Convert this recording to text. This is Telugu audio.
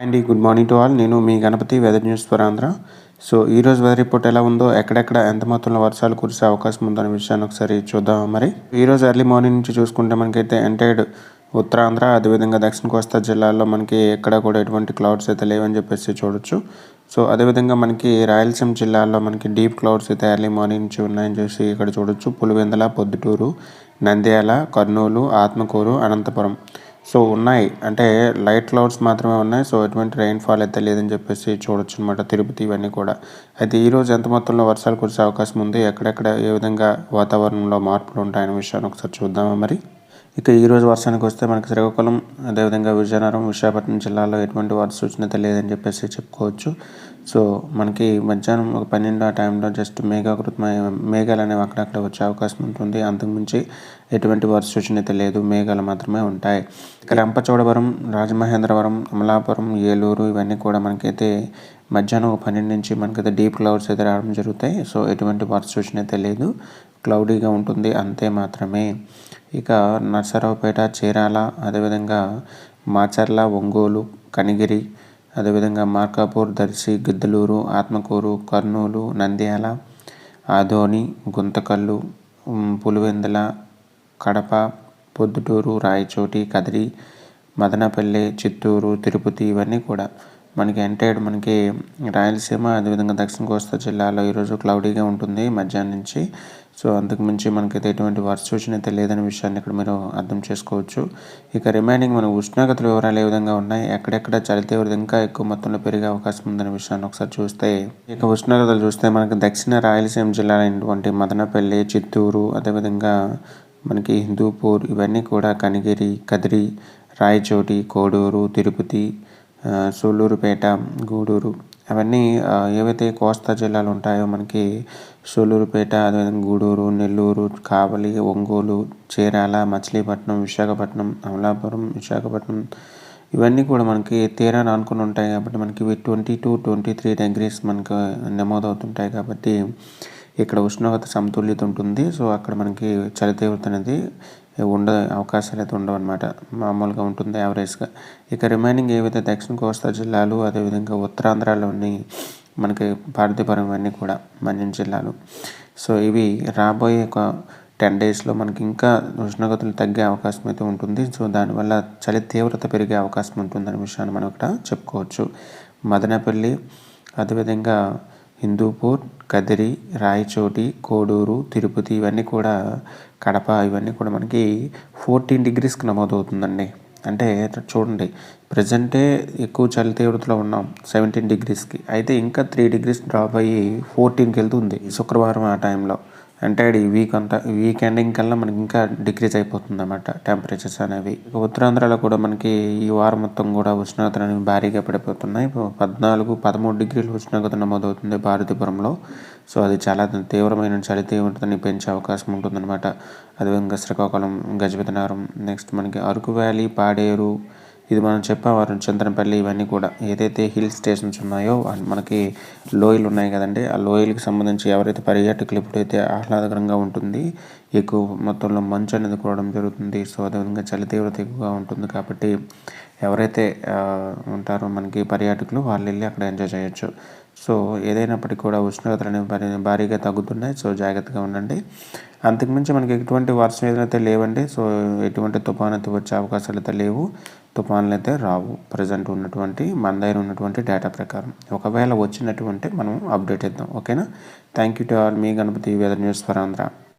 అండి గుడ్ మార్నింగ్ టు ఆల్ నేను మీ Ganapathi weather news for Andhra so ఈరోజు వెదర్ రిపోర్ట్ ఎలా ఉందో ఎక్కడెక్కడ ఎంత మొత్తంలో వర్షాలు కురిసే అవకాశం ఉందనే విషయాన్ని ఒకసారి చూద్దాం మరి? ఈరోజు ఎర్లీ మార్నింగ్ నుంచి చూసుకుంటే మనకైతే ఎంటైర్డ్ ఉత్తరాంధ్ర అదేవిధంగా దక్షిణ కోస్తా జిల్లాల్లో మనకి ఎక్కడ కూడా ఎటువంటి క్లౌడ్స్ అయితే లేవని చెప్పేసి చూడొచ్చు. సో అదేవిధంగా మనకి రాయలసీమ జిల్లాలో మనకి డీప్ క్లౌడ్స్ అయితే ఎర్లీ మార్నింగ్ నుంచి ఉన్నాయని చూసి ఇక్కడ చూడొచ్చు. పులివెందల పొద్దుటూరు నంద్యాల కర్నూలు ఆత్మకూరు అనంతపురం. సో ఉన్నాయి. అంటే లైట్ క్లౌడ్స్ మాత్రమే ఉన్నాయి. సో ఎటువంటి రెయిన్ఫాల్ అయితే లేదని చెప్పేసి చూడొచ్చు అనమాట తిరుపతి ఇవన్నీ కూడా. అయితే ఈరోజు ఎంత మొత్తంలో వర్షాలు కురిసే అవకాశం ఉంది? ఎక్కడెక్కడ ఏ విధంగా వాతావరణంలో మార్పులు ఉంటాయనే విషయాన్ని ఒకసారి చూద్దామా మరి? ఇక ఈరోజు వర్షానికి వస్తే మనకి శ్రీకాకుళం అదేవిధంగా విజయనగరం విశాఖపట్నం జిల్లాలో ఎటువంటి వర్ష సూచన లేదని చెప్పేసి చెప్పుకోవచ్చు. సో మనకి మధ్యాహ్నం ఒక పన్నెండు ఆ టైంలో జస్ట్ మేఘాకృతమై మేఘాలు అనేవి అక్కడక్కడ వచ్చే అవకాశం ఉంటుంది. అంతకుమించి ఎటువంటి వర్ష సూచన లేదు. మేఘాలు మాత్రమే ఉంటాయి. రంపచోడవరం రాజమహేంద్రవరం అమలాపురం ఏలూరు ఇవన్నీ కూడా మనకైతే మధ్యాహ్నం ఒక పన్నెండు నుంచి మనకైతే డీప్ క్లౌడ్స్ అయితే రావడం జరుగుతాయి. సో ఎటువంటి వర్ష సూచన లేదు. క్లౌడీగా ఉంటుంది. అంతే మాత్రమే. ఇక నర్సరావుపేట చీరాల అదేవిధంగా మాచర్ల ఒంగోలు కనిగిరి అదేవిధంగా మార్కాపూర్ దర్శి గిద్దలూరు ఆత్మకూరు కర్నూలు నంద్యాల ఆదోని గుంతకల్లు పులివెందుల కడప పొద్దుటూరు రాయచోటి కదిరి మదనపల్లి చిత్తూరు తిరుపతి ఇవన్నీ కూడా. మనకి ఎంటైర్డ్ మనకి రాయలసీమ అదేవిధంగా దక్షిణ కోస్తా జిల్లాలో ఈరోజు క్లౌడీగా ఉంటుంది. మధ్యాహ్నం నుంచి సో అంతకు మించి మనకైతే ఎటువంటి వర్ష సూచన అయితే లేదనే విషయాన్ని ఇక్కడ మీరు అర్థం చేసుకోవచ్చు. ఇక రిమైనింగ్ మన ఉష్ణోగ్రతల వివరాలు ఏ విధంగా ఉన్నాయి ఎక్కడెక్కడ చలి తీవ్రత ఇంకా ఎక్కువ మొత్తంలో పెరిగే అవకాశం ఉందనే విషయాన్ని ఒకసారి చూస్తే ఇక ఉష్ణోగ్రతలు చూస్తే మనకి దక్షిణ రాయలసీమ జిల్లాలైనటువంటి మదనపల్లి చిత్తూరు అదేవిధంగా మనకి హిందూపూర్ ఇవన్నీ కూడా కనిగిరి కదిరి రాయచోటి కోడూరు తిరుపతి సూళ్ళూరుపేట గూడూరు అవన్నీ ఏవైతే కోస్తా జిల్లాలు ఉంటాయో మనకి సూళ్ళూరుపేట అదేవిధంగా గూడూరు నెల్లూరు కావలి ఒంగోలు చీరాల మచిలీపట్నం విశాఖపట్నం అమలాపురం విశాఖపట్నం ఇవన్నీ కూడా మనకి తీరాన్ని అనుకుని ఉంటాయి కాబట్టి మనకి ఇవి twenty to twenty three degrees మనకు నమోదవుతుంటాయి కాబట్టి ఇక్కడ ఉష్ణోగ్రత సమతుల్యత ఉంటుంది. సో అక్కడ మనకి చలి తీవ్రత అనేది ఉండ అవకాశాలు అయితే ఉండవు అనమాట మామూలుగా ఉంటుంది యావరేజ్గా. ఇక రిమైనింగ్ ఏవైతే దక్షిణ కోస్తా జిల్లాలు అదేవిధంగా ఉత్తరాంధ్రలోని మనకి భారతీపురం ఇవన్నీ కూడా మన్యం జిల్లాలు. సో ఇవి రాబోయే ఒక టెన్ డేస్లో మనకి ఇంకా ఉష్ణోగ్రతలు తగ్గే అవకాశం అయితే ఉంటుంది. సో దానివల్ల చలి తీవ్రత పెరిగే అవకాశం ఉంటుందనే విషయాన్ని మనం ఇక్కడ చెప్పుకోవచ్చు. మదనపల్లి అదేవిధంగా హిందూపూర్ కదిరి రాయచోటి కోడూరు తిరుపతి ఇవన్నీ కూడా కడప ఇవన్నీ కూడా మనకి ఫోర్టీన్ డిగ్రీస్కి నమోదవుతుందండి. అంటే చూడండి ప్రజెంటే ఎక్కువ చలి తీవ్రతలో ఉన్నాం సెవెంటీన్ డిగ్రీస్కి. అయితే ఇంకా త్రీ డిగ్రీస్ డ్రాప్ అయ్యి ఫోర్టీన్కి వెళ్తుంది శుక్రవారం ఆ టైంలో. అంటే ఈ వీక్ అంతా వీక్ ఎండింగ్ కల్లా మనకి ఇంకా డిక్రీజ్ అయిపోతుంది అన్నమాట టెంపరేచర్స్ అనేవి ఉత్తరాంధ్రలో కూడా మనకి ఈ వారం మొత్తం కూడా ఉష్ణోగ్రతలు అనేవి భారీగా పడిపోతున్నాయి. పద్నాలుగు పదమూడు డిగ్రీలు ఉష్ణోగ్రత నమోదవుతుంది భారతీపురంలో సో అది చాలా తీవ్రమైన చలి తీవ్రతని పెంచే అవకాశం ఉంటుందన్నమాట. అదేవిధంగా శ్రీకాకుళం గజపతినగరం నెక్స్ట్ మనకి అరకు వ్యాలీ పాడేరు ఇది మనం చెప్పేవారు చంద్రంపల్లి ఇవన్నీ కూడా. ఏదైతే హిల్ స్టేషన్స్ ఉన్నాయో మనకి లోయలు ఉన్నాయి కదండి. ఆ లోయలకు సంబంధించి ఎవరైతే పర్యాటకులు ఎప్పుడైతే ఆహ్లాదకరంగా ఉంటుంది ఎక్కువ మొత్తంలో మంచు అనేది కూడడం జరుగుతుంది. సో అదేవిధంగా చలి తీవ్రత ఎక్కువగా ఉంటుంది కాబట్టి ఎవరైతే ఉంటారో మనకి పర్యాటకులు వాళ్ళు వెళ్ళి అక్కడ ఎంజాయ్ చేయొచ్చు. సో ఏదైనప్పటికీ కూడా ఉష్ణోగ్రతలు అనేవి భారీగా తగ్గుతున్నాయి. సో జాగ్రత్తగా ఉండండి. అంతకుమించి మనకి ఎటువంటి వర్షం ఏదైతే లేవండి సో ఎటువంటి తుఫాన్ అయితే వచ్చే అవకాశాలు అయితే లేవు. తుఫాన్లు అయితే రావు. ప్రజెంట్ ఉన్నటువంటి మన దగ్గర ఉన్నటువంటి డేటా ప్రకారం. ఒకవేళ వచ్చినటువంటి మనం అప్డేట్ ఇద్దాం ఓకేనా? Thank you to all. Me Ganapathi weather news for Andhra